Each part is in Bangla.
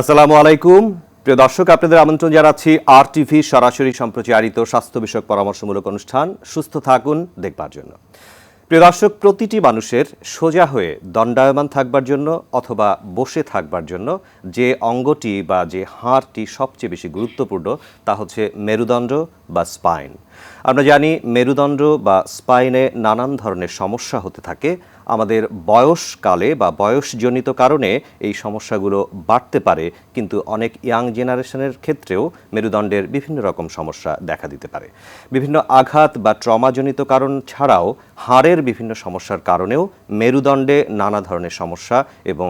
আসসালামু আলাইকুম। প্রিয় দর্শক, আপনাদের আমন্ত্রণ জানাচ্ছি আর টিভি সরাসরি সম্প্রচারিত স্বাস্থ্য বিষয়ক পরামর্শমূলক অনুষ্ঠান। সুস্থ থাকুন, দেখবার জন্য। প্রিয় দর্শক, প্রতিটি মানুষের সোজা হয়ে দণ্ডায়মান থাকবার জন্য অথবা বসে থাকবার জন্য যে অঙ্গটি বা যে হাড়টি সবচেয়ে বেশি গুরুত্বপূর্ণ তা হচ্ছে মেরুদণ্ড বা স্পাইন। আমরা জানি মেরুদণ্ড বা স্পাইনে নানান ধরনের সমস্যা হতে থাকে। আমাদের বয়সকালে বা বয়সজনিত কারণে এই সমস্যাগুলো বাড়তে পারে, কিন্তু অনেক ইয়াং জেনারেশনের ক্ষেত্রেও মেরুদণ্ডের বিভিন্ন রকম সমস্যা দেখা দিতে পারে। বিভিন্ন আঘাত বা ট্রমাজনিত কারণ ছাড়াও হাড়ের বিভিন্ন সমস্যার কারণেও মেরুদণ্ডে নানা ধরনের সমস্যা এবং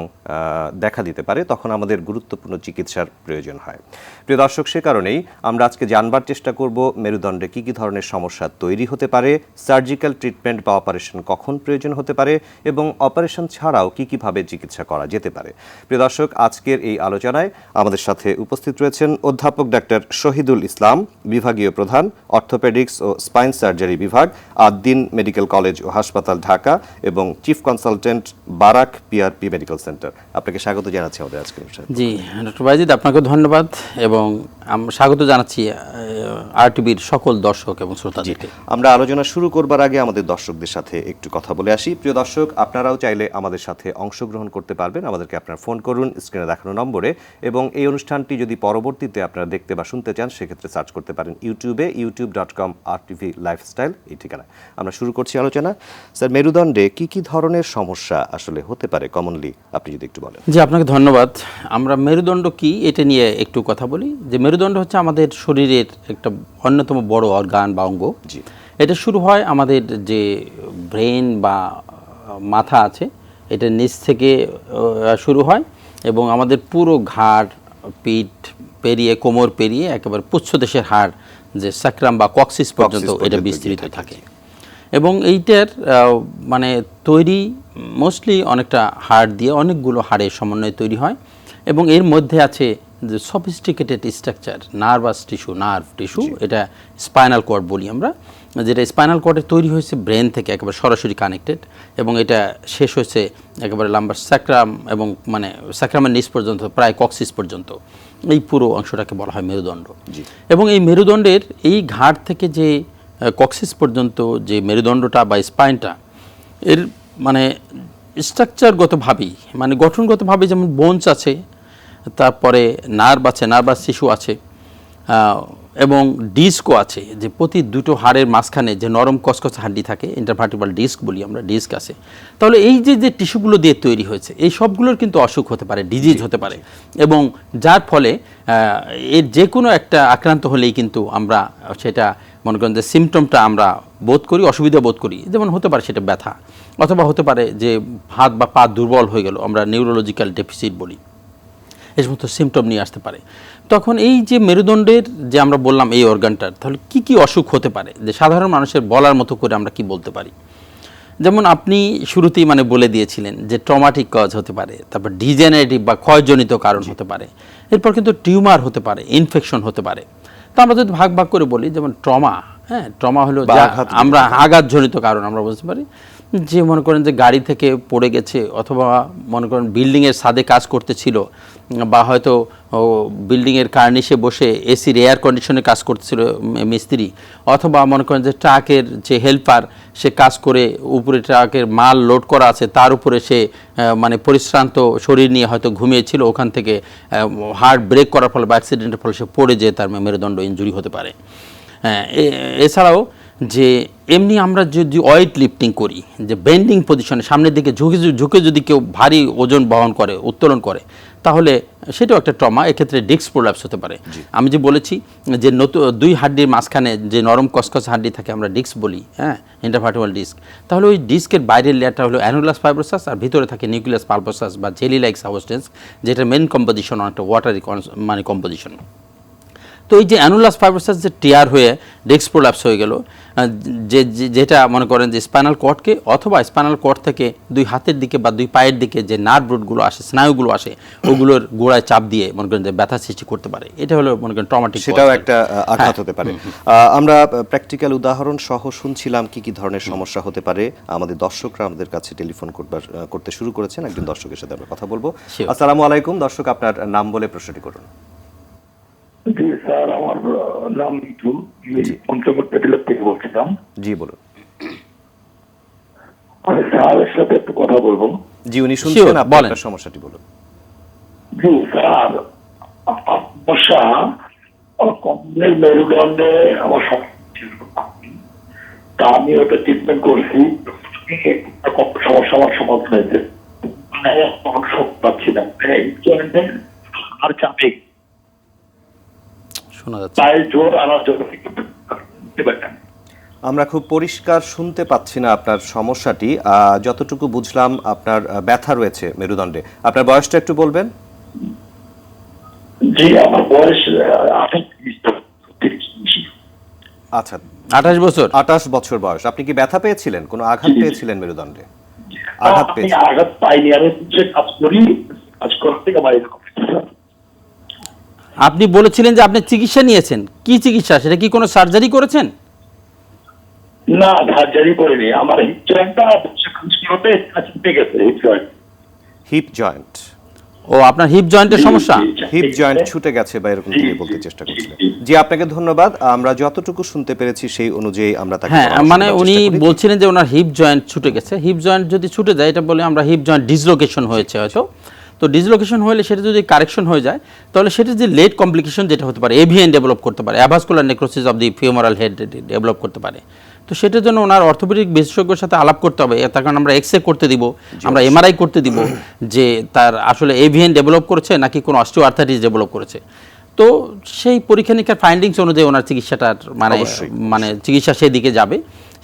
দেখা দিতে পারে, তখন আমাদের গুরুত্বপূর্ণ চিকিৎসার প্রয়োজন হয়। প্রিয় দর্শক, সে কারণেই আমরা আজকে জানবার চেষ্টা করব মেরুদণ্ডে কী কী ধরনের সমস্যা তৈরি হতে পারে, সার্জিক্যাল ট্রিটমেন্ট বা অপারেশন কখন প্রয়োজন হতে পারে এবং অপারেশন ছাড়াও কী কীভাবে চিকিৎসা করা যেতে পারে। প্রিয় দর্শক, আজকের এই আলোচনায় আমাদের সাথে উপস্থিত রয়েছেন অধ্যাপক ডাক্তার শহীদুল ইসলাম, বিভাগীয় প্রধান, অর্থোপেডিক্স ও স্পাইন সার্জারি বিভাগ আদ্দিন মেডিকেল কলেজ ও হাসপাতাল ঢাকা এবং chief consultant Barak PRP medical centre. আপনাকে স্বাগত জানাচ্ছি আমাদের অনুষ্ঠানে। জি, ডক্টর বাইজিদ আপনাকে ধন্যবাদ এবং আম- স্বাগত জানাচ্ছি আরটিভির সকল দর্শক এবং শ্রোতাদেরকে। আমরা আলোচনা শুরু করবার আগে আমাদের দর্শকদের সাথে একটু কথা বলে আসি। প্রিয় দর্শক আপনারাও চাইলে আমাদের সাথে অংশগ্রহণ করতে পারবেন। আমাদেরকে আপনার ফোন করুন স্ক্রিনে দেখানো নম্বরে। এবং এই অনুষ্ঠানটি যদি পরবর্তীতে আপনারা দেখতে বা শুনতে চান সেক্ষেত্রে সার্চ করতে পারেন ইউটিউবে ইউটিউব ডট কম আর টিভি লাইফস্টাইল এই ঠিকানা আমরা শুরু করছি আলোচনা। স্যার মেরুদণ্ডে কি কি ধরনের সমস্যা আসলে হতে পারে কমনলি আপনি যদি একটু বলেন। জি আপনাকে ধন্যবাদ। আমরা মেরুদণ্ড কি এটা নিয়ে একটু কথা বলি। যে মেরুদণ্ড হচ্ছে আমাদের শরীরের একটা অন্যতম বড় অর্গান বা অঙ্গ। এটা শুরু হয় আমাদের যে ব্রেন বা মাথা আছে এটা নিচ থেকে শুরু হয় এবং আমাদের পুরো ঘাড় পিঠ পেরিয়ে কোমর পেরিয়ে একেবারে পুচ্ছদেশের হাড় যে সাকরাম বা কক্সিস পর্যন্ত এটা বিস্তৃত থাকে এবং এইটার মানে তৈরি মোস্টলি অনেকটা হাড় দিয়ে অনেকগুলো হাড়ের সমন্বয়ে তৈরি হয় এবং এর মধ্যে আছে যে sophisticated structure nervous tissue nerve tissue এটা স্পাইনাল কর্ড বলি আমরা যেটা স্পাইনাল কর্ডে তৈরি হয়েছে ব্রেন থেকে একেবারে সরাসরি কানেক্টেড এবং এটা শেষ হয়েছে একেবারে লাম্বার স্যাক্রাম এবং মানে স্যাক্রামের নিচ পর্যন্ত প্রায় কক্সিস পর্যন্ত। এই পুরো অংশটাকে বলা হয় মেরুদণ্ড। এবং এই মেরুদণ্ডের এই ঘাট থেকে যে কক্সিস পর্যন্ত যে মেরুদণ্ডটা বা স্পাইনটা এর মানে স্ট্রাকচারগতভাবেই মানে গঠনগতভাবে যেমন বোনস আছে তারপরে নার্ভ আছে, নার্ভাস শিশু আছে এবং ডিস্কও আছে যে প্রতি দুটো হাড়ের মাঝখানে যে নরম কসকস হাড্ডি থাকে, ইন্টারভার্টিবাল ডিস্ক বলি আমরা, ডিস্ক আছে। তাহলে এই যে যে টিস্যুগুলো দিয়ে তৈরি হয়েছে, এই সবগুলোর কিন্তু অসুখ হতে পারে, ডিজিজ হতে পারে। এবং যার ফলে এর যে কোনো একটা আক্রান্ত হলেই কিন্তু আমরা সেটা, মনে করেন যে সিমটমটা আমরা বোধ করি, অসুবিধা বোধ করি, যেমন হতে পারে সেটা ব্যথা, অথবা হতে পারে যে হাত বা পা দুর্বল হয়ে গেল, আমরা নিউরোলজিক্যাল ডেফিসিট বলি। এই সমস্ত সিমটম নিয়ে আসতে পারে। তখন এই যে মেরুদণ্ডের যে আমরা বললাম এই অর্গানটার তাহলে কি কি অসুখ হতে পারে? যে সাধারণ মানুষের বলার মতো করে আমরা কি বলতে পারি? যেমন আপনি শুরুতেই মানে বলে দিয়েছিলেন যে ট্রমাটিক কজ হতে পারে তারপর ডিজেনারেটিভ বা ক্ষয়জনিত কারণ হতে পারে এরপর কিন্তু টিউমার হতে পারে ইনফেকশন হতে পারে। তো আমরা যদি ভাগ ভাগ করে বলি যেমন ট্রমা হ্যাঁ ট্রমা হলো আমরা আঘাতজনিত কারণ আমরা বলতে পারি যে মনে করেন যে গাড়ি থেকে পড়ে গেছে অথবা মনে করেন বিল্ডিংয়ের ছাদে কাজ করতেছিল, বা হয়তো বিল্ডিংয়ের কার্নিশে বসে এসির এয়ার কন্ডিশনে কাজ করতেছিল মিস্ত্রি, অথবা মনে করেন যে ট্রাকের যে হেল্পার, সে কাজ করে উপরে ট্রাকের মাল লোড করা আছে, তার উপরে সে মানে পরিশ্রান্ত শরীর নিয়ে হয়তো ঘুমিয়েছিল, ওখান থেকে হার্ট ব্রেক করার ফলে বা অ্যাক্সিডেন্টের ফলে সে পড়ে যেয়ে তার মেরুদণ্ড ইঞ্জুরি হতে পারে। হ্যাঁ এছাড়াও যে এমনি আমরা যদি ওয়েট লিফটিং করি যে বেন্ডিং পজিশনে সামনের দিকে ঝুঁকে ঝুঁকে যদি কেউ ভারী ওজন বহন করে উত্তোলন করে তাহলে সেটাও একটা ট্রমা এক্ষেত্রে ডিস্ক প্রোলাপস হতে পারে। আমি যে বলেছি যে নতুন দুই হাড্ডির মাঝখানে যে নরম কসকস হাড্ডি থাকে আমরা ডিস্ক বলি হ্যাঁ ইন্টারভার্টিবাল ডিস্ক তাহলে ওই ডিস্কের বাইরের লেয়ারটা হলো অ্যানুলাস ফাইব্রোসাস আর ভিতরে থাকে নিউক্লিয়াস পালপোসাস বা জেলি লাইক সাবস্টেন্স যেটা মেন কম্পোজিশন অনেকটা ওয়াটারি মানে কম্পোজিশন তো এই যে অ্যানুলাস ফাইব্রোসাস যে টিয়ার হয়ে ডিস্ক প্রোলাপস হয়ে গেল যে যেটা মনে করেন যে স্পাইনাল কর্ডকে অথবা স্পাইনাল কর্ড থেকে দুই হাতের দিকে বা দুই পায়ের দিকে যে নার্ভ রুটগুলো আসে স্নায়ুগুলো আসে ওগুলোর গোড়ায় চাপ দিয়ে মনে করেন যে ব্যথা সৃষ্টি করতে পারে। এটা হলো মনে করেন ট্রমাটিক সেটাও একটা আহ, আঘাত হতে পারে। আহ, আমরা প্র্যাকটিক্যাল উদাহরণ সহ শুনছিলাম কি কি ধরনের সমস্যা হতে পারে। আমাদের দর্শকরা আমাদের কাছে টেলিফোন করবার করতে শুরু করেছেন। একজন দর্শকের সাথে আমরা কথা বলব। আসসালামু আলাইকুম। দর্শক আপনার নাম বলে প্রশ্নটি করুন। জি স্যার আমার নাম মিঠু। পঞ্চগড় পেটিলের থেকে বলছিলাম। জি বলুন। আমি স্যারের সাথে একটু কথা বলব। জি উনি শুনছেন। আপনার সমস্যাটি বলুন। জি স্যার সমস্যা কমনের মেরুদণ্ডে আমার তা আমি ওটা ট্রিটমেন্ট করছি। সমস্যা আমার সমাধান হয়েছে। মানে পাচ্ছি না। এই আর চাপে। শোনা যাচ্ছে। পায়ের জোর আনার জন্য আমরা খুব পরিষ্কার শুনতে পাচ্ছি না আপনার সমস্যাটি। যতটুকু বুঝলাম আপনার ব্যথা রয়েছে মেরুদণ্ডে। আপনার বয়সটা একটু বলবেন? জি আমার বয়স আচ্ছা। আঠাশ বছর? আঠাশ বছর বয়স। আপনি কি ব্যথা পেয়েছিলেন? কোনো আঘাত পেয়েছিলেন মেরুদণ্ডে? আঘাত আমি পেয়েছেন আঘাত পাইনি। আমি কাজ করি কাজ থেকে আমার এরকম আপনি বলেছিলেন যে আপনি চিকিৎসা নিয়েছেন। কি চিকিৎসা? সেটা কি কোনো সার্জারি করেছেন? না ধার্জারি করিনি। আমার হিপ জয়েন্টটা কাজ চিপে গেছে হিপ জয়েন্ট হিপ জয়েন্ট ও আপনার হিপ জয়েন্টের সমস্যা? হিপ জয়েন্ট ছুটে গেছে বা এরকম তিনি বলতে চেষ্টা করছিলেন। জি। আপনাকে ধন্যবাদ। আমরা যতটুকু শুনতে পেরেছি সেই অনুযায়ী আমরা তাকে হ্যাঁ মানে উনি বলছিলেন যে ওনার হিপ জয়েন্ট ছুটে গেছে। হিপ জয়েন্ট যদি ছুটে যায় এটা বলে আমরা হিপ জয়েন্ট ডিসলোকেশন হয়েছে হয়তো। তো ডিসলোকেশন হলে সেটা যদি কারেকশন হয়ে যায় তাহলে সেটা যে লেট কমপ্লিকেশন যেটা হতে পারে এভিএন ডেভেলপ করতে পারে avascular necrosis of the femoral head develop করতে পারে। তো সেটার জন্য ওনার অর্থোপেডিক বিশেষজ্ঞের সাথে আলাপ করতে হবে তার কারণ আমরা এক্স রে করতে দিব আমরা এমআরআই করতে দিব যে তার আসলে এভিএন ডেভেলপ করেছে নাকি কোনো অস্টিও আর্থাইটিস ডেভেলপ করেছে। তো সেই পরীক্ষা নিরীক্ষার ফাইন্ডিংস অনুযায়ী ওনার চিকিৎসাটার মানে মানে চিকিৎসা সেদিকে যাবে।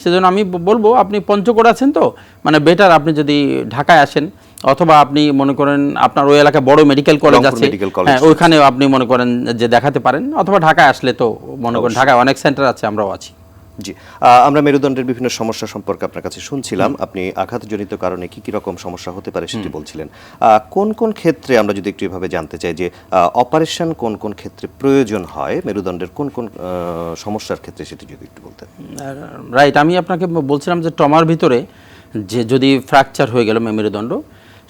সেজন্য আমি বলব আপনি পঞ্চগড় আছেন তো মানে বেটার আপনি যদি ঢাকায় আসেন অথবা আপনি মনে করেন আপনার ওই এলাকায় বড় মেডিকেল কলেজ আছে। হ্যাঁ ওইখানে আপনি মনে করেন যে দেখাতে পারেন অথবা ঢাকায় আসলে তো মনে করেন ঢাকায় অনেক সেন্টার আছে আমরাও আছি। জি। আমরা মেরুদণ্ডের বিভিন্ন সমস্যা সম্পর্কে আপনার কাছে শুনছিলাম। আপনি আঘাতজনিত কারণে কি কি রকম সমস্যা হতে পারে সেটি বলছিলেন। কোন কোন ক্ষেত্রে আমরা যদি একটু এভাবে জানতে চাই যে অপারেশন কোন কোন ক্ষেত্রে প্রয়োজন হয় মেরুদণ্ডের কোন কোন সমস্যার ক্ষেত্রে সেটি যদি একটু বলতেন। রাইট আমি আপনাকে বলছিলাম যে টমার ভিতরে যে যদি ফ্র্যাকচার হয়ে গেল মেরুদণ্ড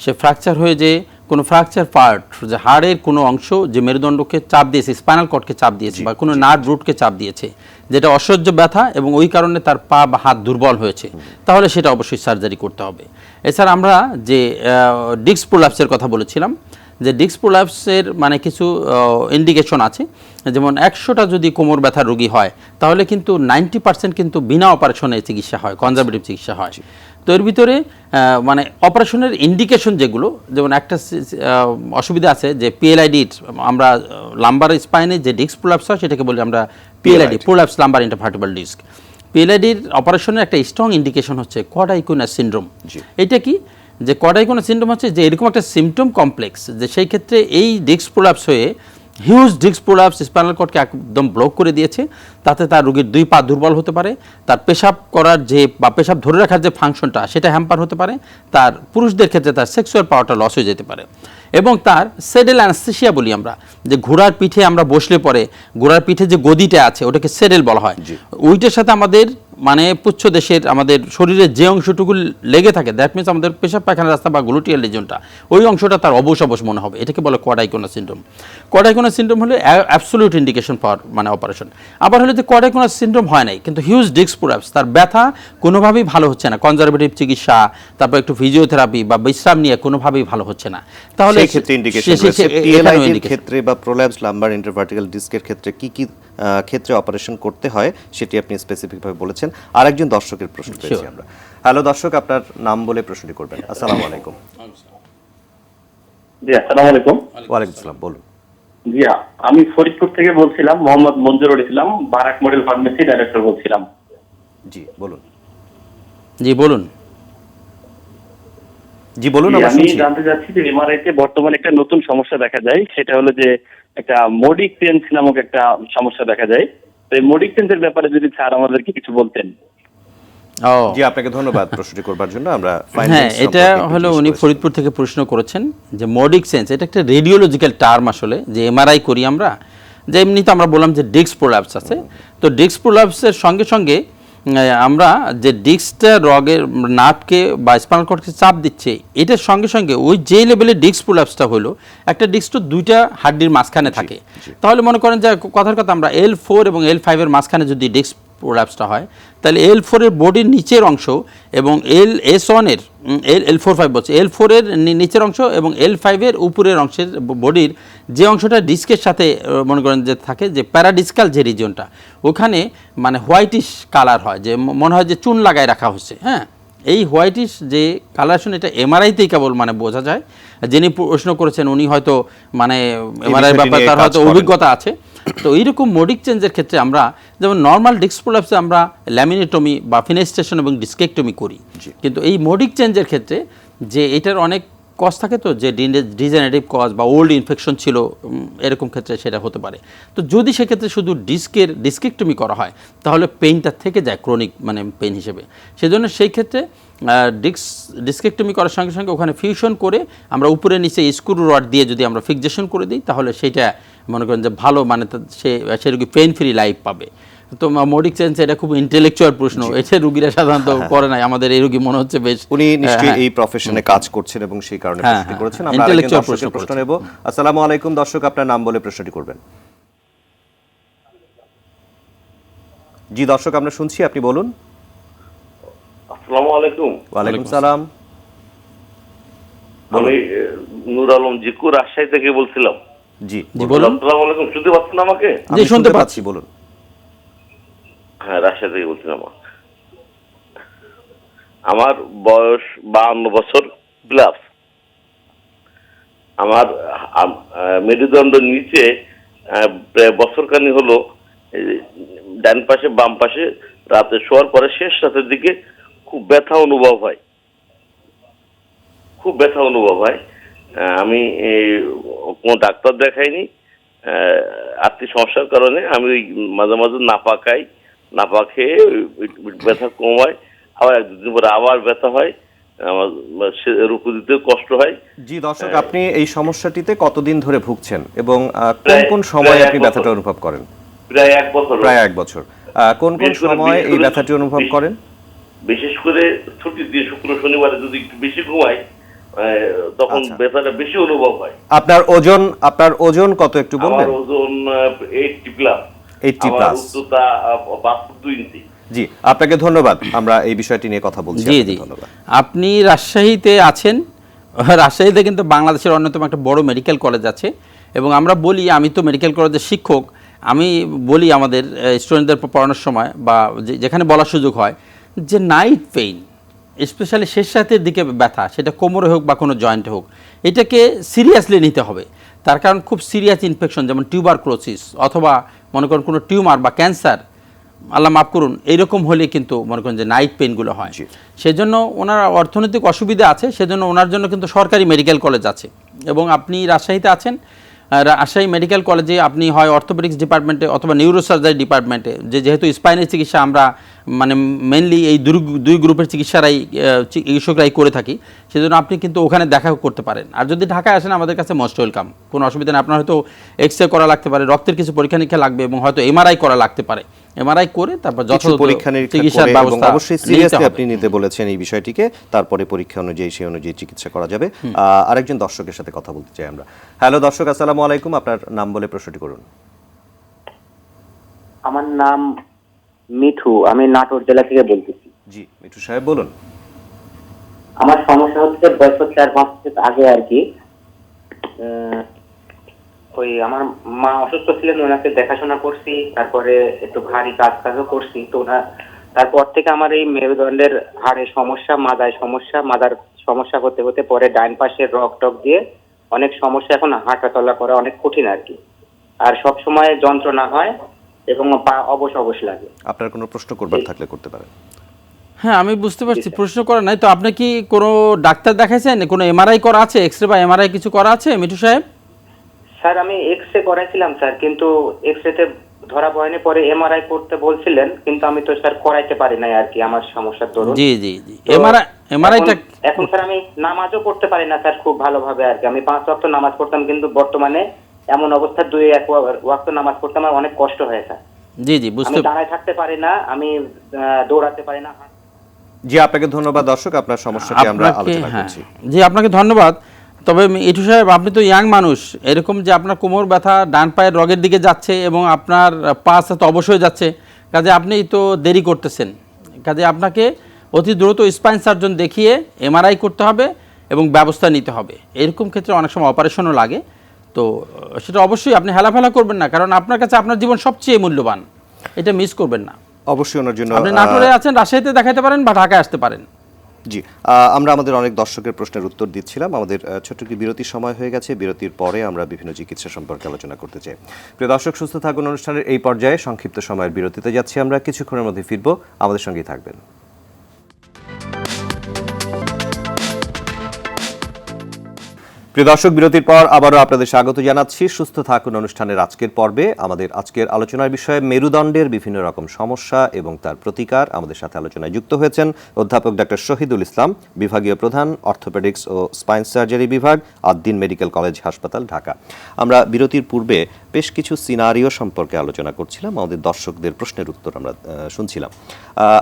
সে ফ্র্যাকচার হয়ে যে কোনো ফ্র্যাকচার পার্ট যে হাড়ের কোনো অংশ যে মেরুদণ্ডকে চাপ দিয়েছে স্পাইনাল কর্ডকে চাপ দিয়েছে বা কোনো নার্ভ রুটকে চাপ দিয়েছে যেটা অসহ্য ব্যথা এবং ওই কারণে তার পা বা হাত দুর্বল হয়েছে তাহলে সেটা অবশ্যই সার্জারি করতে হবে। এছাড়া আমরা যে ডিস্ক প্রোলাপসের কথা বলেছিলাম যে ডিস্ক প্রোলাপসের মানে কিছু ইন্ডিকেশন আছে যেমন একশোটা যদি কোমর ব্যথার রোগী হয় তাহলে কিন্তু নাইনটি পার্সেন্ট কিন্তু বিনা অপারেশনে চিকিৎসা হয় কনজারভেটিভ চিকিৎসা হয়। তো এর ভিতরে মানে অপারেশনের ইন্ডিকেশন যেগুলো যেমন একটা অসুবিধা আছে যে পিএলআইডি আমরা লাম্বার স্পাইনে যে ডিস্ক প্রোলাপস হয় সেটাকে বলি আমরা PLID prolapse lumbar intervertebral disc পিএলআইডির অপারেশনের একটা স্ট্রং ইন্ডিকেশন হচ্ছে কোয়াডাইকুনাস সিন্ড্রোম। এটা কি? যে কডাইকোনা সিন্ড্রোম হচ্ছে যে এরকম একটা সিমটম কমপ্লেক্স যে সেই ক্ষেত্রে এই ডিস্ক প্রোলাপস হয়ে হিউজ ডিস্ক প্রোলাপস স্পাইনাল কর্ডকে একদম ব্লক করে দিয়েছে। তাতে তার রোগীর দুই পা দুর্বল হতে পারে। তার পেশাব করার যে বা পেশাব ধরে রাখার যে ফাংশনটা সেটা হ্যাম্পার হতে পারে। তার পুরুষদের ক্ষেত্রে তার সেক্সুয়াল পাওয়ারটা লস হয়ে যেতে পারে। এবং তার সেডেল অ্যানাস্থেসিয়া বলি আমরা যে ঘোড়ার পিঠে আমরা বসলে পরে ঘোড়ার পিঠে যে গদিটা আছে ওটাকে সেডেল বলা হয়। ওইটার সাথে আমাদের মানে পুচ্ছ দেশের আমাদের শরীরের যে অংশটুকু লেগে থাকে দ্যাট মিনস আমাদের পেশাব পায়খানা রাস্তা বা গ্লুটিয়াল রিজনটা ওই অংশটা তার অবশ অবশ মনে হবে। এটাকে বলে cauda equina syndrome cauda equina syndrome হলে অ্যাবসোলিউট ইন্ডিকেশন পাওয়ার মানে অপারেশন আবার হলে যে কোয়াডাইকোনা সিন্ড্রোম হয় নাই কিন্তু হিউজ ডিস্ক প্রোলাপস তার ব্যথা কোনোভাবেই ভালো হচ্ছে না। কনজারভেটিভ চিকিৎসা তারপর একটু ফিজিওথেরাপি বা বিশ্রাম নিয়ে কোনোভাবেই ভালো হচ্ছে না। তাহলে ক্ষেত্রে বা প্রোল্যাপস লাম্বার ইন্টারভার্টিক্যাল ডিস্কের ক্ষেত্রে কি কি ক্ষেত্রে অপারেশন করতে হয় সেটি আপনি স্পেসিফিক ভাবে বলেছেন আরেকজন দর্শকের প্রশ্ন পেয়েছি আমরা। হ্যালো দর্শক আপনার নাম বলে প্রশ্নটি করবেন। আসসালামু আলাইকুম। জি আসসালামু আলাইকুম। ওয়ালাইকুম আসসালাম বলুন। জি আমি ফরিদপুর থেকে বলছিলাম Mohammad Manjurul Islam Barak model pharmacy director বলছিলাম। জি বলুন। জি বলুন। জি বলুন আমি জানতে চাচ্ছি যে এমআরআইতে বর্তমানে একটা নতুন সমস্যা দেখা যায় সেটা হলো যে একটা মোডিক টেন্স নামক একটা সমস্যা দেখা যায়। তো এই মোডিক টেন্সের ব্যাপারে যদি স্যার আমাদেরকে কিছু বলতেন। জি আপনাকে ধন্যবাদ প্রশ্নটি করবার জন্য। আমরা হ্যাঁ এটা হলো উনি ফরিদপুর থেকে প্রশ্ন করেছেন যে মডিক সেন্স এটা একটা রেডিওলজিক্যাল টার্ম আসলে যে এমআরআই করি আমরা। যে এমনিতে আমরা বললাম যে ডিস্ক প্রোলাপস আছে। তো ডিস্ক প্রোলাপসের সঙ্গে সঙ্গে আমরা যে ডিস্কটা রগের নার্ভকে বা স্পাইনাল কর্ডকে চাপ দিচ্ছে এটার সঙ্গে সঙ্গে ওই যে লেভেলে ডিস্ক প্রোল্যাপসটা হলো একটা ডিস্ক তো দুইটা হাড্ডির মাঝখানে থাকে। তাহলে মনে করেন যে কথার কথা আমরা এল ফোর এবং এল ফাইভের মাঝখানে যদি ডিস্ক প্রোলাপসটা হয় তাহলে এল ফোরের বডির নিচের অংশ এবং এল এস ওয়ানের এল এল ফোর ফাইভ বলছে এল ফোরের নিচের অংশ এবং এল ফাইভের উপরের অংশের বডির যে অংশটা ডিস্কের সাথে মনে করেন যে থাকে যে প্যারাডিসকাল যে রিজিয়নটা ওখানে মানে হোয়াইটিশ কালার হয় যে মনে হয় যে চুন লাগায় রাখা হচ্ছে হ্যাঁ? এই হোয়াইটিশ যে কালারেশন এটা এমআরআইতেই কেবল মানে বোঝা যায়। যিনি প্রশ্ন করেছেন উনি হয়তো মানে এমআরআই ব্যাপারে তার হয়তো অভিজ্ঞতা আছে। তো এইরকম মোডিক চেঞ্জের ক্ষেত্রে আমরা যেমন নর্মাল ডিস্ক প্রোলাপসে আমরা ল্যামিনেটমি বা ফিনেস্টেশন এবং ডিস্কেক্টমি করি। কিন্তু এই মোডিক চেঞ্জের ক্ষেত্রে যে এটার অনেক কজ থাকে তো যে ডিজেনারেটিভ কজ বা ওল্ড ইনফেকশন ছিল এরকম ক্ষেত্রে সেটা হতে পারে। তো যদি সেক্ষেত্রে শুধু ডিস্কের ডিস্কেক্টমি করা হয় তাহলে পেইনটা থেকে যায় ক্রনিক মানে পেইন হিসেবে। সেজন্য সেই ক্ষেত্রে ডিস্ক ডিস্কেক্টমি করার সঙ্গে সঙ্গে ওখানে ফিউশন করে আমরা উপরে নিচে স্ক্রু রড দিয়ে যদি আমরা ফিক্সেশন করে দিই তাহলে সেটা মনে করেন যে ভালো মানে সে সে রোগী পেইন ফ্রি লাইফ পাবে। তো মোডিক চেঞ্জ এটা খুব ইন্টেলেকচুয়াল প্রশ্ন। এটা রুগীরা সাধারণত করে নাই। আমাদের এই রুগী মনে হচ্ছে বেশ উনি নিশ্চয়ই হ্যাঁ, এই প্রফেশনে কাজ করছেন এবং সেই কারণে হ্যাঁ, প্রশ্নটি হ্যাঁ, করেছেন। হ্যাঁ, আমরা দর্শকের প্রশ্ন প্রশ্ন নেব। আসসালামু আলাইকুম দর্শক আপনার নাম বলে প্রশ্নটি করবেন। জি দর্শক আমরা শুনছি আপনি বলুন। আসসালামু আলাইকুম। ওয়ালাইকুম সালাম। আমি নূর আলম জিকু রাজশাহী থেকে বলছিলাম। জি জি বলুন। আসসালামু আলাইকুম শুনতে পাচ্ছেন আমাকে? জি, শুনতে পাচ্ছি। বলুন। হ্যাঁ রাজশাহী থেকে বলছিলাম আমার বয়স বাহান্ন বছর প্লাস আমার মেরুদণ্ডের নিচে বছরখানি হলো ডান পাশে বাম পাশে রাতে শোয়ার পরে শেষ রাতের দিকে খুব ব্যথা অনুভব হয়। খুব ব্যথা অনুভব হয়। আমি কোনো ডাক্তার দেখাইনি। আর্থিক সমস্যার কারণে আমি ওই মাঝে মাঝে নাপা খাই। নাপা খেয়ে ব্যথা কমায় আবার এক দুদিন পরে আবার ব্যথা হয়। আমার রুকু দিতে কষ্ট হয়। জি দর্শক আপনি এই সমস্যাটিতে কতদিন ধরে ভুগছেন এবং কোন কোন সময় আপনি ব্যথাটা অনুভব করেন? প্রায় এক বছর। প্রায় এক বছর। কোন কোন সময় এই ব্যথাটি অনুভব করেন? বিশেষ করে ছুটি দিয়ে শুক্র শনিবারে যদি একটু বেশি আহ, তখন আচ্ছা। ব্যথাটা বেশি অনুভব হয়। আপনার ওজন আপনার ওজন কত একটু আমার ওজন এইটটি প্লাস 80 আমার plus। উচ্চতা আহ, পাঁচ ফুট দুই ইঞ্চি। জি আপনাকে ধন্যবাদ। আমরা এই বিষয়টি নিয়ে কথা বলছি। জি জি। আপনি রাজশাহীতে আছেন। রাজশাহীতে কিন্তু বাংলাদেশের অন্যতম একটা বড় মেডিকেল কলেজ আছে। এবং আমরা বলি আমি তো মেডিকেল কলেজের শিক্ষক আমি বলি আমাদের স্টুডেন্টদের পড়ানোর সময় বা যেখানে বলার সুযোগ হয় যে নাইট পেইন স্পেশালি শেষ রাতের দিকে ব্যথা সেটা কোমরে হোক বা কোনো জয়েন্টে হোক এটাকে সিরিয়াসলি নিতে হবে। তার কারণ খুব সিরিয়াস ইনফেকশন যেমন টিউবারক্লোসিস অথবা মনে করেন কোনো টিউমার বা ক্যান্সার আল্লাহ মাফ করুন এইরকম হলে কিন্তু মনে করেন যে নাইট পেনগুলো হয়। সেজন্য ওনার অর্থনৈতিক অসুবিধা আছে সেজন্য ওনার জন্য কিন্তু সরকারি মেডিকেল কলেজ আছে। এবং আপনি রাজশাহীতে আছেন রাজশাহী মেডিকেল কলেজে আপনি হয় অর্থোপেডিক্স ডিপার্টমেন্টে অথবা নিউরোসার্জারি ডিপার্টমেন্টে যে যেহেতু স্পাইনের চিকিৎসা আমরা মানে মেনলি এই দুই দুই গ্রুপের চিকিৎসারাই চিকিৎসকরাই করে থাকি, সেজন্য আপনি কিন্তু ওখানে দেখা করতে পারেন। আর যদি ঢাকায় আসেন, আমাদের কাছে মোস্ট ওয়েলকাম কোনো অসুবিধা নেই। আপনার হয়তো এক্স রে করা লাগতে পারে, রক্তের কিছু পরীক্ষা নিরীক্ষা লাগবে এবং হয়তো এমআরআই করা লাগতে পারে। এমআরআই করে তারপর যথাযথ পরীক্ষা নিরীক্ষা চিকিৎসার করে এবং ব্যবস্থা অবশ্যই সিরিয়াসলি আপনি নিতে বলেছেন এই বিষয়টিকে তারপরে পরীক্ষা অনুযায়ী সেই অনুযায়ী চিকিৎসা করা যাবে। আরেকজন দর্শকের সাথে কথা বলতে চাই আমরা। হ্যালো দর্শক আসসালামু আলাইকুম। আপনার নাম বলে প্রশ্নটি করুন। আমার নাম মিঠু। আমি নাটোর জেলা থেকে বলতেছি। জি মিঠু সাহেব বলুন। আমার সমস্যা হচ্ছে বছর চার পাঁচ আগে আর কি। ওই আমার মা অসুস্থ ছিলেন ওনাকে দেখাশোনা করছি তারপরে একটু ভারী কাজ কাজও করছি। তো ওনার তারপর থেকে আমার এই মেরুদণ্ডের হাড়ের সমস্যা মাদায় সমস্যা মাদার সমস্যা হতে হতে পরে ডাইন পাশের রক টক দিয়ে অনেক সমস্যা এখন হাঁটা চলা করা অনেক কঠিন আর কি। আর সব সময় যন্ত্রণা হয় এবং পা অবশ অবশ লাগে। আপনার কোনো প্রশ্ন করবার থাকলে করতে পারেন। হ্যাঁ আমি বুঝতে পারছি প্রশ্ন করা নাই। তো আপনি কি কোনো ডাক্তার দেখাইছেন? কোনো এমআরআই করা আছে? এক্স রে বা এমআরআই কিছু করা আছে মিঠু সাহেব? স্যার আমি এক্স রে করাইছিলাম স্যার কিন্তু এক্স রেতে ধরা পড়েনি পরে এমআরআই করতে বলছিলেন কিন্তু আমি তো স্যার করাইতে পারি নাই আর কি আমার সমস্যার দরুন। জি জি জি। এমআরআই এমআরআইটা এখন- স্যার আমি নামাজও পড়তে পারি না স্যার খুব ভালোভাবে আর কি। আমি পাঁচ ওয়াক্ত নামাজ পড়তাম কিন্তু বর্তমানে এমন অবস্থা দুই এক ওয়া- ওয়াক্ত নামাজ পড়তে আমার অনেক কষ্ট হয় স্যার। জি জি আমি বুঝতে দাঁড়ায় থাকতে পারি না আমি দৌড়াতে পারি না। জি আপনাকে ধন্যবাদ দর্শক আপনার সমস্যাটি আমরা আলোচনা হ্যাঁ। করছি। জি আপনাকে ধন্যবাদ। তবে ইটু সাহেব আপনি তো ইয়াং মানুষ। এরকম যে আপনার কোমর ব্যথা ডান পায়ের রগের দিকে যাচ্ছে এবং আপনার পা তো অবশ্যই যাচ্ছে কাজে আপনি তো দেরি করতেছেন। কাজে আপনাকে অতি দ্রুত স্পাইন সার্জন দেখিয়ে এমআরআই করতে হবে এবং ব্যবস্থা নিতে হবে। এরকম ক্ষেত্রে অনেক সময় অপারেশনও লাগে। তো সেটা অবশ্যই আপনি হেলাফেলা করবেন না কারণ আপনার কাছে আপনার জীবন সবচেয়ে মূল্যবান। এটা মিস করবেন না। অবশ্যই ওনার জন্য আপনি নাটোরে আছেন রাজশাহীতে দেখাতে পারেন বা ঢাকায় আসতে পারেন। জি আমরা আমাদের অনেক দর্শকের প্রশ্নের উত্তর দিচ্ছিলাম। আমাদের ছোট্ট একটি বিরতির সময় হয়ে গেছে। বিরতির পরে আমরা বিভিন্ন চিকিৎসা সম্পর্কে আলোচনা করতে চাই। প্রিয় দর্শক, সুস্থ থাকুন অনুষ্ঠানের এই পর্যায়ে। সংক্ষিপ্ত সময়ের বিরতিতে যাচ্ছি আমরা। কিছুক্ষণের মধ্যে ফিরবো। আমাদের সঙ্গেই থাকবেন। প্রিয় দর্শক, বিরতির পর আবারও আপনাদের স্বাগত জানাচ্ছি। সুস্থ থাকুন অনুষ্ঠানের আজকের পর্বে। আমাদের আজকের আলোচনার বিষয়ে মেরুদণ্ডের বিভিন্ন রকম সমস্যা এবং তার প্রতিকার আমাদের সাথে আলোচনায় যুক্ত হয়েছেন অধ্যাপক ডক্টর শহীদুল ইসলাম, বিভাগীয় প্রধান, অর্থোপেডিক্স ও স্পাইন সার্জারি বিভাগ, আদ্দিন মেডিকেল কলেজ হাসপাতাল, ঢাকা। আমরা বিরতির পূর্বে বেশ কিছু সিনারিও সম্পর্কে আলোচনা করছিলাম। আমাদের দর্শকদের প্রশ্নের উত্তর আমরা শুনছিলাম।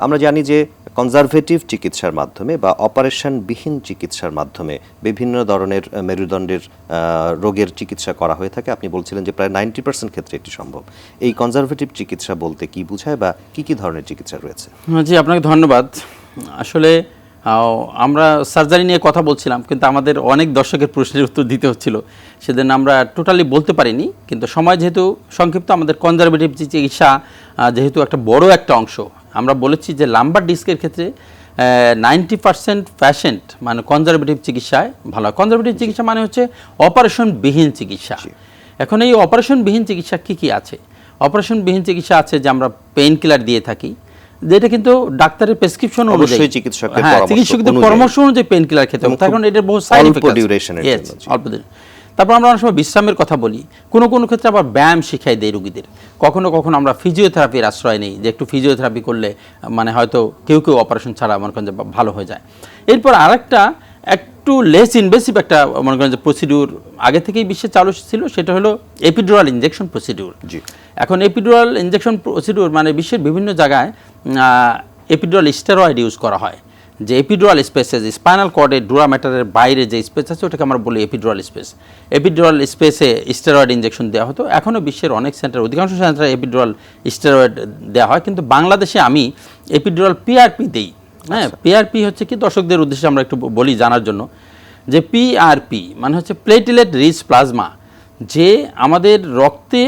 আমরা জানি যে কনজারভেটিভ চিকিৎসার মাধ্যমে বা অপারেশনবিহীন চিকিৎসার মাধ্যমে বিভিন্ন ধরনের মেরুদণ্ডের রোগের চিকিৎসা করা হয়ে থাকে। আপনি বলছিলেন যে প্রায় নাইনটি পার্সেন্ট ক্ষেত্রে এটি সম্ভব। এই কনজারভেটিভ চিকিৎসা বলতে কি বোঝায় বা কি কি ধরনের চিকিৎসা রয়েছে? জি, আপনাকে ধন্যবাদ। আসলে আমরা সার্জারি নিয়ে কথা বলছিলাম, কিন্তু আমাদের অনেক দর্শকের প্রশ্নের উত্তর দিতে হচ্ছিল। সেদিন আমরা টোটালি বলতে পারিনি, কিন্তু সময় যেহেতু সংক্ষিপ্ত, আমাদের কনজারভেটিভ চিকিৎসা যেহেতু একটা বড় একটা অংশ আমরা বলেছি যে লাম্বার ডিস্কের ক্ষেত্রে নাইনটি পার্সেন্ট প্যাশেন্ট মানে কনজারভেটিভ চিকিৎসায় ভালো। হয় কনজারভেটিভ চিকিৎসা মানে হচ্ছে অপারেশনবিহীন চিকিৎসা। এখন এই অপারেশনবিহীন চিকিৎসা কি কি আছে? অপারেশনবিহীন চিকিৎসা আছে যে আমরা পেইন কিলার দিয়ে থাকি যেটা কিন্তু ডাক্তারের প্রেসক্রিপশন অনুযায়ী। চিকিৎসকের হ্যাঁ পরামর্শ অনুযায়ী। পরামর্শ অনুযায়ী পেইন কিলার খেতে হবে। খুব কারণ এটার বহু সাইড অল্প এফেক্ট duration এর জন্য, অল্প দিন। তারপর আমরা অনেক সময় বিশ্রামের কথা বলি। কোনো কোনো ক্ষেত্রে আবার ব্যায়াম শিখাই দেয় রুগীদের। কখনো কখনো আমরা ফিজিওথেরাপির আশ্রয় নেই যে একটু ফিজিওথেরাপি করলে মানে হয়তো কেউ কেউ অপারেশন ছাড়া মনে করেন যে ভালো হয়ে যায়। এরপর আরেকটা একটু লেস ইনভেসিভ একটা মনে করেন যে প্রসিডিউর আগে থেকেই বিশ্বে চালু ছিল সেটা হলো এপিডুরাল ইনজেকশন প্রসিডিউর জি। এখন এপিডুরাল ইনজেকশন প্রসিডিউর মানে বিশ্বের বিভিন্ন জায়গায় এপিডুরাল স্টেরয়েড ইউজ করা হয়। যে এপিডুরাল স্পেসে যে স্পাইনাল কর্ডের ডুরা ম্যাটারের বাইরে যে স্পেস আছে ওটাকে আমরা বলি এপিডুরাল স্পেস এপিডুরাল স্পেসে স্টেরয়েড ইঞ্জেকশন দেওয়া হতো। এখনও বিশ্বের অনেক সেন্টার অধিকাংশ সেন্টারে এপিডুরাল স্টেরয়েড দেওয়া হয়। কিন্তু বাংলাদেশে আমি এপিডুরাল পিআরপি দিই। হ্যাঁ পিআরপি হচ্ছে কি দর্শকদের উদ্দেশ্যে আমরা একটু বলি জানার জন্য। যে পিআরপি মানে হচ্ছে প্লেটলেট রিচ প্লাজমা যে আমাদের রক্তে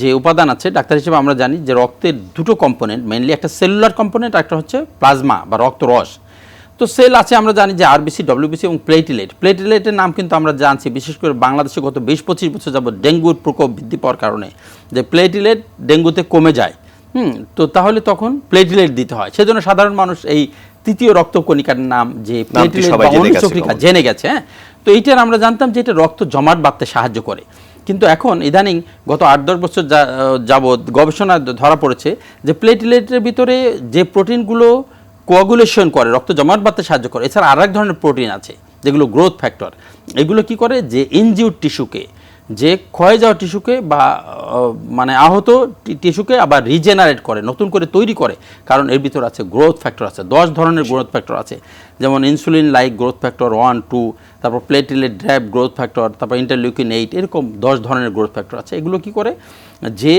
যে উপাদান আছে ডাক্তার হিসেবে আমরা জানি যে রক্তের দুটো কম্পোনেন্ট মেনলি একটা সেলুলার কম্পোনেন্ট একটা হচ্ছে প্লাজমা বা রক্তরস তো সেল আছে আমরা জানি যে আরবিসি ডব্লিউবিসি এবং প্লেটিলেট প্লেটিলেটের নাম কিন্তু আমরা জানছি বিশেষ করে বাংলাদেশে গত বিশ পঁচিশ বছর যাবত ডেঙ্গুর প্রকোপ বৃদ্ধি পাওয়ার কারণে যে প্লেটিলেট ডেঙ্গুতে কমে যায়। হুম তো তাহলে তখন প্লেটিলেট দিতে হয়। সেজন্য সাধারণ মানুষ এই তৃতীয় রক্তকণিকার নাম যে প্লেটিলেট বা জেনে গেছে অনুচক্রিকা জেনে গেছে হ্যাঁ? তো এইটার আমরা জানতাম যে এটা রক্ত জমাট বাঁধতে সাহায্য করে। কিন্তু এখন ইদানিং গত আট দশ বছর যা- যাবৎ গবেষণা ধরা পড়েছে যে প্লেটিলেটের ভিতরে যে প্রোটিনগুলো কোয়াগুলেশন করে, রক্ত জমাট বাঁধতে সাহায্য করে। এছাড়া আর ধরনের প্রোটিন আছে, যেগুলো গ্রোথ ফ্যাক্টর। এগুলো কি করে? যে ইনজিউর টিস্যুকে, যে ক্ষয়ে যাওয়া টিস্যুকে বা মানে আহত টিস্যুকে আবার রিজেনারেট করে, নতুন করে তৈরি করে। কারণ এর ভিতর আছে গ্রোথ ফ্যাক্টর আছে, দশ ধরনের গ্রোথ ফ্যাক্টর আছে। যেমন insulin like growth factor one, two, তারপর প্লেটিলেট ড্র্যাপ গ্রোথ ফ্যাক্টর, তারপর ইন্টারলিউকিন এইট, এরকম দশ ধরনের গ্রোথ ফ্যাক্টর আছে। এগুলো কি করে? যে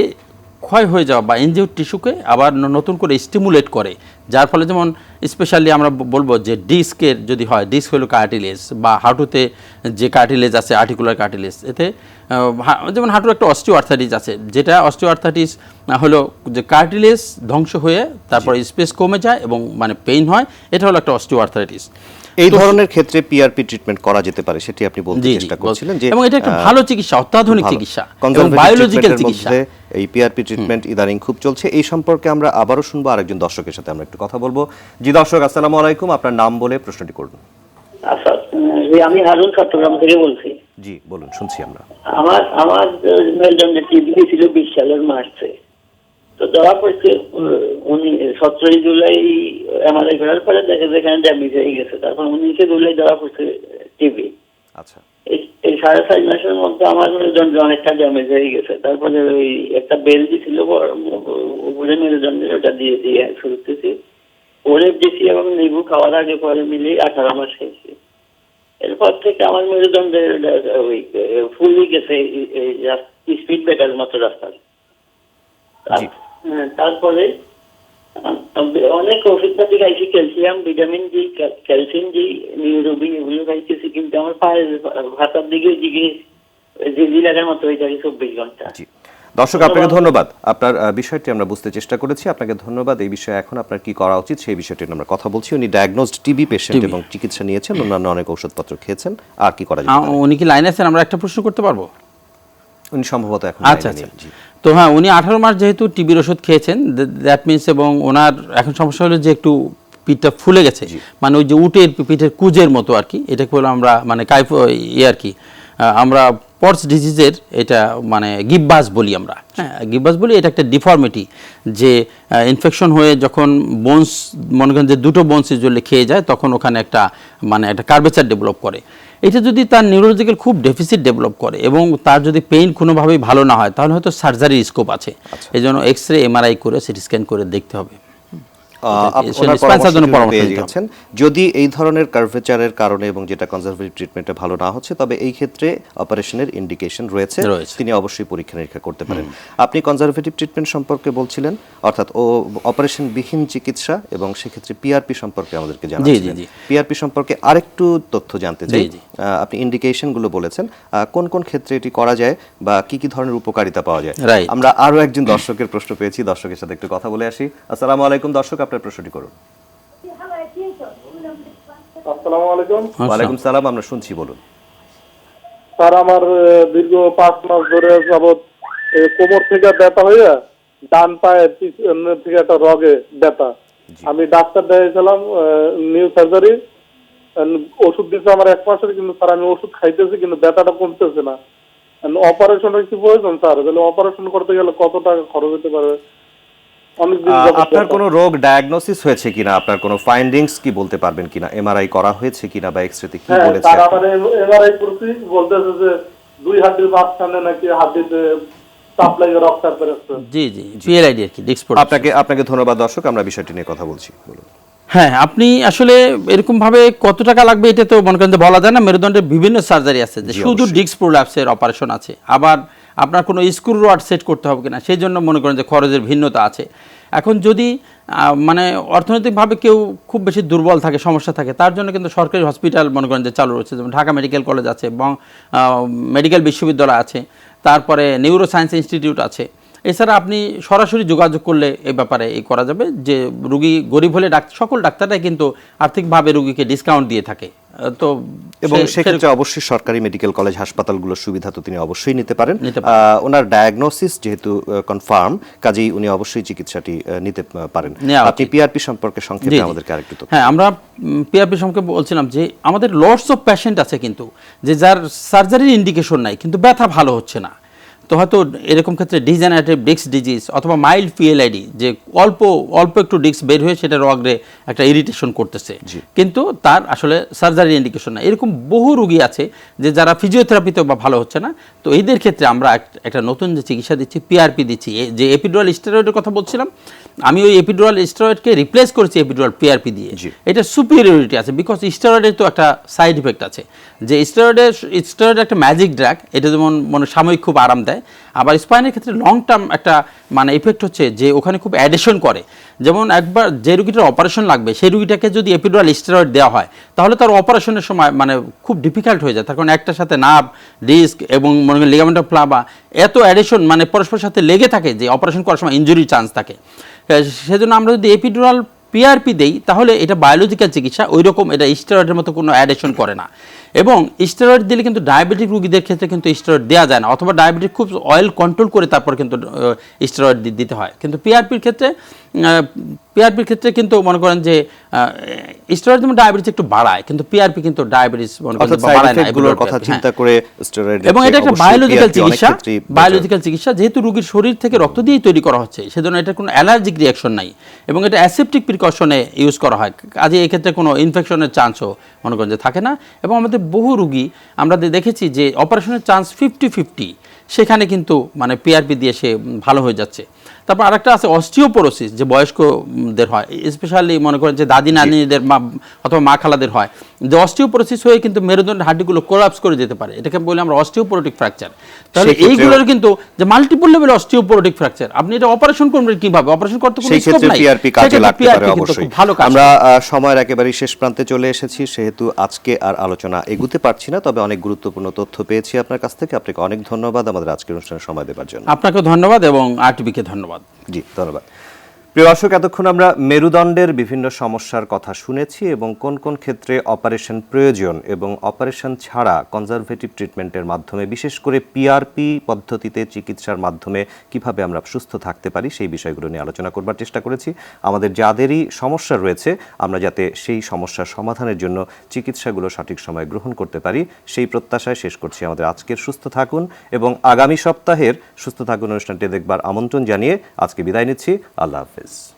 ক্ষয় হয়ে যাওয়া বা ইনজিউর টিস্যুকে আবার নতুন করে স্টিমুলেট করে যার ফলে যেমন স্পেশালি আমরা বলব যে ডিস্কের যদি হয় ডিস্ক হলো কার্টিলেজ বা হাঁটুতে যে কার্টিলেজ আছে আর্টিকুলার কার্টিলেজ এতে যেমন হাঁটুর একটা অস্টিও আর্থাইটিস আছে যেটা অস্টিও আর্থাইটিস হলো যে কার্টিলেজ ধ্বংস হয়ে তারপর স্পেস কমে যায় এবং মানে পেইন হয় এটা হলো একটা অস্টিও আর্থাইটিস এই ধরনের ক্ষেত্রে পিআরপি ট্রিটমেন্ট করা যেতে পারে সেটি আপনি বলতে চেষ্টা করছিলেন যে এবং এটা একটা ভালো চিকিৎসা অত্যাধুনিক চিকিৎসা এবং বায়োলজিক্যাল চিকিৎসা। এই পিআরপি ট্রিটমেন্ট ইদানিং খুব চলছে। এই সম্পর্কে আমরা আবারও শুনব আরেকজন দর্শকের সাথে আমরা একটু কথা বলব। জি দর্শক আসসালামু আলাইকুম। আপনার নাম বলে প্রশ্নটি করুন। আচ্ছা জি, আমি হারুন চট্টগ্রাম থেকে বলছি। জি বলুন শুনছি আমরা। আমার আমার মেলডনে টিভি ছিল বিশ সালের মার্চে। তো ধরা পড়ছে উনি সতেরোই জুলাই এমআরআই করার পরে দেখে যেখানে ড্যামেজ হয়ে গেছে। তারপর উনিশে জুলাই ধরা পড়ছে টিভি আচ্ছা। এই সাড়ে চার মাসের মধ্যে আমার মেরুদণ্ড অনেকটা ড্যামেজ হয়ে গেছে। তারপরে ওই একটা বেল দিছিল উপরে মেরুদণ্ডের ওটা দিয়ে দিয়ে শুরুতেছি ওরে দিছি এবং লেবু খাওয়ার আগে পরে মিলিয়ে আঠারো মাস খেয়েছি। এরপর থেকে আমার মেরুদণ্ডের আহ, ওই ফুলি গেছে স্পিড ব্রেকার মতো রাস্তা। জি। হ্যাঁ, তারপরে অনেক ওষুধ পাতি খাইছি calcium vitamin D calcium D Neurobion এগুলো খাইতেছি কিন্তু আমার পায়ের হাতার দিকে দিকে জিজি লাগার মতো হয়ে যাবে চব্বিশ ঘণ্টা। দর্শক আপনাকে ধন্যবাদ। আপনার বিষয়টি আমরা বুঝতে চেষ্টা করেছি। আপনাকে ধন্যবাদ। এই বিষয়ে এখন আপনার কি করা উচিত সেই বিষয়টি আমরা কথা বলছি। উনি ডায়াগনোজড টিবি পেশেন্ট এবং চিকিৎসা নিয়েছেন। অন্যান্য অনেক ওষুধপত্র খেয়েছেন। আর কি করা যায় উনি কি লাইনে আছেন? আমরা একটা প্রশ্ন করতে পারব? উনি সম্ভবত এখন আচ্ছা আচ্ছা। নেই। জি। তো হ্যাঁ উনি আঠারো মাস যেহেতু টিবির ওষুধ খেয়েছেন দ্যাট মিনস এবং ওনার এখন সমস্যা হলো যে একটু পিঠটা ফুলে গেছে। মানে ওই যে উটের পিঠের কুজের মতো আর কি এটাকে বলে আমরা মানে কাইফ ইয়ে আর কি আমরা পটস ডিজিজের এটা মানে গিব্বাস বলি আমরা। হ্যাঁ। গিব্বাস বলি এটা একটা ডিফর্মিটি যে ইনফেকশন হয়ে যখন বোনস মনে করেন যে দুটো বোনস ইউজুয়ালি খেয়ে যায় তখন ওখানে একটা মানে একটা কার্বেচার ডেভেলপ করে। এটা যদি তার নিউরোলজিক্যাল খুব ডেফিসিট ডেভেলপ করে এবং তার যদি পেইন কোনোভাবেই ভালো না হয় তাহলে হয়তো সার্জারির স্কোপ আছে। এই জন্য এক্স রে এমআরআই করে সিটি স্ক্যান করে দেখতে হবে। জন্য পরামর্শ যদি এই ধরনের কার্ভেচারের কারণে এবং যেটা কনজারভেটিভ ট্রিটমেন্টে ভালো না হচ্ছে তবে এই ক্ষেত্রে অপারেশনের ইন্ডিকেশন রয়েছে। তিনি অবশ্যই পরীক্ষা নিরীক্ষা করতে পারেন। আপনি কনজারভেটিভ ট্রিটমেন্ট সম্পর্কে বলছিলেন অর্থাৎ ও অপারেশন বিহীন চিকিৎসা এবং সেক্ষেত্রে পিআরপি সম্পর্কে আমাদেরকে জানাচ্ছিলেন। পিআরপি সম্পর্কে আরেকটু তথ্য জানতে চাই। আহ, আপনি ইন্ডিকেশনগুলো বলেছেন। কোন কোন ক্ষেত্রে এটি করা যায় বা কি কি ধরনের উপকারিতা পাওয়া যায়? আমরা আরও একজন দর্শকের প্রশ্ন পেয়েছি। দর্শকের সাথে একটু কথা বলে আসি। আসসালামু আলাইকুম দর্শক আপনার প্রশ্নটি করুন। আসসালামু আলাইকুম। ওয়ালাইকুম সালাম আমরা শুনছি বলুন। স্যার আমার দীর্ঘ পাঁচ মাস ধরে যাবৎ কোমর থেকে ব্যথা হইয়া ডান পায়ের পিছন থেকে একটা রগে ব্যথা। আমি ডাক্তার দেখাইছিলাম নিউ সার্জারি ওষুধ দিচ্ছে আমার এক মাসের কিন্তু স্যার আমি ওষুধ খাইতেছি কিন্তু ব্যথাটা কমতেছে না। অপারেশনের কি প্রয়োজন স্যার? তাহলে অপারেশন করতে গেলে কত টাকা খরচ হতে পারবে অনেক দিন আহ, যাবত আপনার। কোনো রোগ ডায়াগনোসিস হয়েছে কিনা? আপনার কোনো ফাইন্ডিংস কি বলতে পারবেন কিনা? এমআরআই করা হয়েছে কিনা বা এক্সরেতে কি হ্যাঁ বলেছে? তার আবার এমআরআই করছি বলতেছে যে দুই হাড্ডির মাঝখানে নাকি জি জি পিএলআইডি আর কি আপনাকে আপনাকে ধন্যবাদ দর্শক আমরা বিষয়টি নিয়ে কথা বলছি বলুন। হ্যাঁ আপনি আসলে এরকম ভাবে কত টাকা লাগবে এটা তো মনে করেন যে বলা যায় না মেরুদণ্ডের বিভিন্ন সার্জারি আছে যে শুধু। ডিস্ক প্রোল্যাপসের অপারেশন আছে আবার আপনার কোনো স্ক্রু রড সেট করতে হবে কিনা, সেই জন্য মনে করেন যে খরচের ভিন্নতা আছে। এখন যদি মানে অর্থনৈতিকভাবে কেউ খুব বেশি দুর্বল থাকে, সমস্যা থাকে, তার জন্য কিন্তু সরকারি হসপিটাল মনে করেন যে চালু রয়েছে, যেমন ঢাকা মেডিকেল কলেজ আছে এবং মেডিকেল বিশ্ববিদ্যালয় আছে, তারপরে নিউরো সায়েন্স ইনস্টিটিউট আছে। এছাড়া আপনি সরাসরি যোগাযোগ করলে এ ব্যাপারে এই করা যাবে যে রুগী গরিব হলে ডাক্তার, সকল ডাক্তাররাই কিন্তু আর্থিকভাবে রুগীকে ডিসকাউন্ট দিয়ে থাকে। তো এবং সেক্ষেত্রে অবশ্যই সরকারি মেডিকেল কলেজ হাসপাতালগুলোর সুবিধা তো তিনি অবশ্যই নিতে পারেন ওনার ডায়াগনোসিস যেহেতু কনফার্ম কাজেই উনি অবশ্যই চিকিৎসাটি নিতে পারেন আপনি। পিআরপি সম্পর্কে সংক্ষেপে। আমাদেরকে আরেকটু হ্যাঁ আমরা পিআরপি সম্পর্কে বলছিলাম যে আমাদের লটস অফ পেশেন্ট আছে কিন্তু যে যার সার্জারির ইন্ডিকেশন নাই কিন্তু ব্যথা ভালো হচ্ছে না তো হয়তো এরকম ক্ষেত্রে ডিজেনারেটিভ ডিস্ক ডিজিজ অথবা মাইল্ড পিএলআইডি যে অল্প অল্প একটু ডিস্ক বের হয়ে সেটার অগ্রে একটা ইরিটেশন করতেছে। কিন্তু তার আসলে সার্জারি ইন্ডিকেশন না। এরকম বহু রুগী আছে যে যারা ফিজিওথেরাপিতে বা ভালো হচ্ছে না। তো এদের ক্ষেত্রে আমরা একটা নতুন যে চিকিৎসা দিচ্ছি পিআরপি দিচ্ছি। যে এপিডুরাল স্টেরয়েডের কথা বলছিলাম আমি ওই এপিডুরাল স্টেরয়েডকে রিপ্লেস করেছি এপিডুরাল পিআরপি দিয়ে। এটা সুপিরিয়রিটি আছে বিকজ স্টেরয়েডের তো একটা সাইড ইফেক্ট আছে। যে স্টেরয়েডের স্টেরয়েড একটা ম্যাজিক ড্রাগ এটা যেমন মানে সাময়িক খুব আরাম দেয় আবার স্পাইনের ক্ষেত্রে লং টার্ম একটা মানে ইফেক্ট হচ্ছে যে ওখানে খুব অ্যাডিশন করে। যেমন একবার যে রুগীটার অপারেশন লাগবে সেই রুগীটাকে যদি এপিডুরাল স্টেরয়েড দেওয়া হয় তাহলে তার অপারেশনের সময় মানে খুব ডিফিকাল্ট হয়ে যায়। তার কারণ একটার সাথে নার্ভ ডিস্ক এবং মনে করেন লিগামেন্ট অফ প্লাবা এত অ্যাডিশন মানে পরস্পরের সাথে লেগে থাকে যে অপারেশন করার সময় ইঞ্জুরির চান্স থাকে। সেজন্য আমরা যদি এপিডুরাল পিআরপি দেই, তাহলে এটা বায়োলজিক্যাল চিকিৎসা ওই রকম এটা স্টেরয়েডের মতো কোনো অ্যাডেশন করে না। এবং স্টেরয়েড দিলে কিন্তু ডায়াবেটিক রুগীদের ক্ষেত্রে কিন্তু স্টেরয়েড দেওয়া যায় না, অথবা ডায়াবেটিক খুব অয়েল কন্ট্রোল করে তারপর কিন্তু স্টেরয়েড দিতে হয়। কিন্তু পিআরপির ক্ষেত্রে পিআরপির ক্ষেত্রে কিন্তু মনে করেন যে স্টেরয়েড যেমন ডায়াবেটিস একটু বাড়ায় কিন্তু পিআরপি কিন্তু ডায়াবেটিস মনে করেন বাড়ায় না এগুলোর কথা হ্যাঁ। চিন্তা করে স্টেরয়েড এবং এটা একটা বায়োলজিক্যাল চিকিৎসা বায়োলজিক্যাল চিকিৎসা যেহেতু রোগীর শরীর থেকে রক্ত দিয়েই তৈরি করা হচ্ছে সেজন্য এটা কোনো অ্যালার্জিক রিয়াকশন নাই। এবং এটা অ্যাসেপ্টিক প্রিকশনে ইউজ করা হয় কাজে এক্ষেত্রে কোনো ইনফেকশনের চান্সও মনে করেন যে থাকে না। এবং আমাদের বহু রুগী আমরা দেখেছি যে অপারেশনের চান্স ফিফটি ফিফটি সেখানে কিন্তু মানে পিআরপি দিয়ে সে ভালো হয়ে যাচ্ছে। তারপর আরেকটা আছে অস্টিওপোরোসিস যে বয়স্কদের হয় স্পেশালি মনে করেন যে দাদি নানিদের মা অথবা মা খালাদের হয়। যে অস্টিওপোরোসিস হয়ে কিন্তু মেরুদণ্ডের হাড্ডিগুলো কোলাপস করে যেতে পারে। এটাকে বলি আমরা অস্টিওপোরোটিক ফ্র্যাকচার তাহলে এইগুলোর কিন্তু যে মাল্টিপল লেভেল অস্টিওপোরোটিক ফ্র্যাকচার আপনি এটা অপারেশন করবেন কীভাবে? অপারেশন করতে কোনো স্কোপ নাই। পিআরপি কাজে লাগতে পারে অবশ্যই। ভালো আমরা সময়ের একেবারে শেষ প্রান্তে চলে এসেছি সেহেতু আজকে আর আলোচনা এগুতে পারছি না তবে অনেক গুরুত্বপূর্ণ তথ্য পেয়েছি আপনার কাছ থেকে। আপনাকে অনেক ধন্যবাদ আমাদের আজকের অনুষ্ঠানে সময় দেওয়ার জন্য। আপনাকে ধন্যবাদ এবং আরটিভিকে ধন্যবাদ। জি ধন্যবাদ। প্রিয় দর্শক, এতক্ষণ আমরা মেরুদণ্ডের বিভিন্ন সমস্যার কথা শুনেছি এবং কোন কোন ক্ষেত্রে অপারেশন প্রয়োজন এবং অপারেশন ছাড়া কনজারভেটিভ ট্রিটমেন্টের মাধ্যমে, বিশেষ করে পিআরপি পদ্ধতিতে চিকিৎসার মাধ্যমে কীভাবে আমরা সুস্থ থাকতে পারি, সেই বিষয়গুলো নিয়ে আলোচনা করবার চেষ্টা করেছি। আমাদের যাদেরই সমস্যা রয়েছে, আমরা যাতে সেই সমস্যার সমাধানের জন্য চিকিৎসাগুলো সঠিক সময়ে গ্রহণ করতে পারি, সেই প্রত্যাশায় শেষ করছি আমাদের আজকের সুস্থ থাকুন এবং আগামী সপ্তাহের সুস্থ থাকুন অনুষ্ঠানটি দেখবার আমন্ত্রণ জানিয়ে আজকে বিদায় নিচ্ছি। আল্লাহ হাফেজ। is.